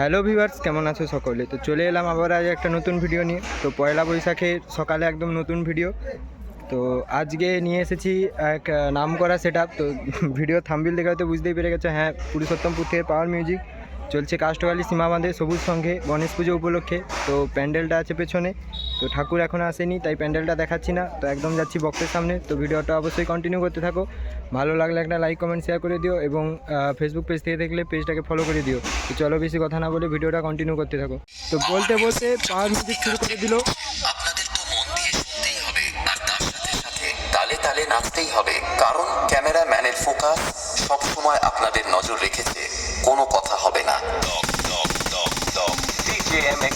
Hello viewers কেমন আছো সকলে? তো চলে এলাম আবার আজ একটা নতুন ভিডিও নিয়ে। তো পয়লা বৈশাখে সকালে একদম নতুন ভিডিও। তো আজকে নিয়ে এসেছি এক নাম করা সেট তো ভিডিও থাম্বিল দেখে হয়তো বুঝতেই পেরে গেছো হ্যাঁ পুরুষোত্তমপুর থেকে পাওয়ার মিউজিক চলছে কাষ্টকালী সীমা বাঁধে সবুজ সঙ্গে গণেশ পুজো উপলক্ষে। তো প্যান্ডেলটা আছে পেছনে। তো ঠাকুর এখনও আসেনি, তাই প্যান্ডেলটা দেখাচ্ছি না। তো একদম যাচ্ছি বক্সের সামনে। তো ভিডিওটা অবশ্যই কন্টিনিউ করতে থাকো। ভালো লাগলে একটা লাইক কমেন্ট শেয়ার করে দিও এবং ফেসবুক পেজ থেকে দেখলে পেজটাকে ফলো করে দিও। তো চলো বেশি কথা না বলে ভিডিওটা কন্টিনিউ করতে থাকো। তো বলতে বলতে পাওয়ার মিউজিক শুরু করে দিল। নাচতেই হবে। কারণ ক্যামেরাম্যানের ফোকাস সব সময় আপনাদের নজর রেখেছে। কোনো কথা হবে না DJMX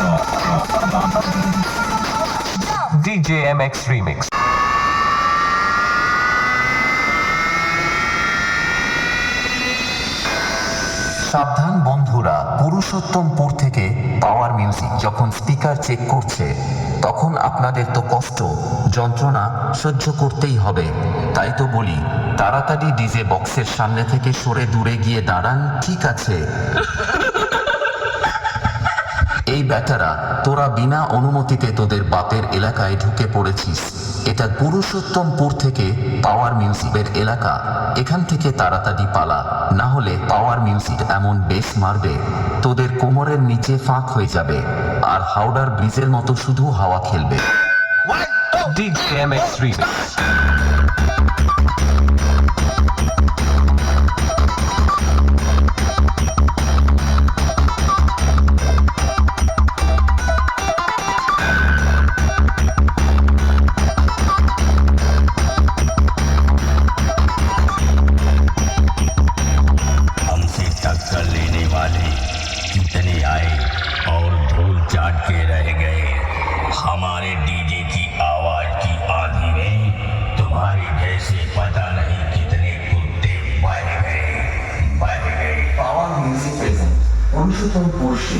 Oh, DJMX Remix. সাবধান বন্ধুরা, পুরুষোত্তমপুর থেকে পাওয়ার মিউজিক যখন স্পিকার চেক করছে, তখন আপনাদের তো কষ্ট, যন্ত্রণা সহ্য করতেই হবে। তাই তো বলি, তাড়াতাড়ি ডিজে বক্সের সামনে থেকে সরে দূরে গিয়ে দাঁড়ান, ঠিক আছে। এই ব্যাটারা, তোরা বিনা অনুমতিতে তোদের বাপের এলাকায় ঢুকে পড়েছিস। এটা পুরুষোত্তমপুর থেকে পাওয়ার মিউজিকের এলাকা। এখান থেকে তাড়াতাড়ি পালা, না হলে পাওয়ার মিউজিক এমন বেশ মারবে। তোদের কোমরের নিচে ফাঁক হয়ে যাবে, আর হাওড়ার ব্রিজের মতো শুধু হাওয়া খেলবে। से पता नहीं कितने कुत्ते मारे गए मारे गए पावर म्यूजिक प्रेजेंट उनशतम पुरुष